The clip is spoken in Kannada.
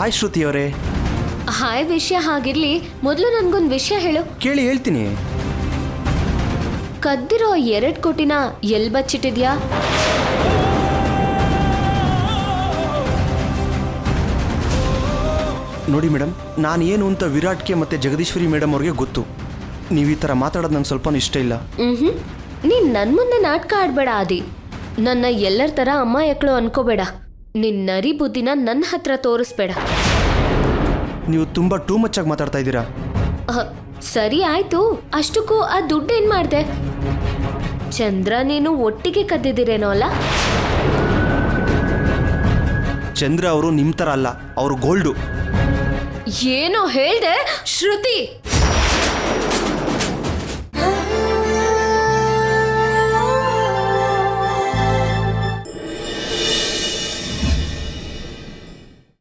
ಹಾಯ್ ಶ್ರುತಿ ಅವರೇ. ಹಾಯ್ ವಿಷಯ ಹಾಗಿರ್ಲಿ ಮೊದಲು ನನ್ಗೊಂದ್ ವಿಷಯ ಹೇಳು. ಕೇಳಿ ಹೇಳ್ತೀನಿ. ಕದ್ದಿರೋ ಎರಡ್ ಕೋಟಿನ ಎಲ್ ಬಚ್ಚಿಟ್ಟಿದ್ಯಾ? ನೋಡಿ ಮೇಡಮ್ ನಾನು ಏನು ಅಂತ ವಿರಾಟ್ಗೆ ಮತ್ತೆ ಜಗದೀಶ್ವರಿ ಮೇಡಮ್ ಅವ್ರಿಗೆ ಗೊತ್ತು. ನೀವು ಈ ಥರ ಮಾತಾಡೋದು ನಂಗೆ ಸ್ವಲ್ಪ ಇಷ್ಟ ಇಲ್ಲ. ಹ್ಮ್ ನೀನ್ ನನ್ ಮುಂದೆ ನಾಟಕ ಆಡ್ಬೇಡ ಆದಿ. ನನ್ನ ಎಲ್ಲರ ತರ ಅಮ್ಮ ಎಕ್ಳು ಅನ್ಕೋಬೇಡ. ನಿನ್ ನರಿ ಬುದ್ಧಿನ ನನ್ನ ಹತ್ರ ತೋರಿಸ್ಬೇಡ. ನೀವು ತುಂಬಾ ಟೂ ಮಚ್ ಆಗಿ ಮಾತಾಡ್ತಾ ಇದ್ದೀರಾ? ಅಹ್, ಸರಿ ಆಯ್ತು. ಅಷ್ಟಕ್ಕೂ ಆ ದುಡ್ಡು ಏನ್ ಮಾಡ್ದೆ? ಚಂದ್ರ ನೀನು ಒಟ್ಟಿಗೆ ಕದ್ದಿದ್ದೀರೇನೋ ಅಲ್ಲ? ಚಂದ್ರ ಅವರು ನಿಮ್ಮ ಥರ ಅಲ್ಲ ಅವರು ಗೋಲ್ಡು. ಏನೋ ಹೇಳ್ದೆ ಶ್ರುತಿ!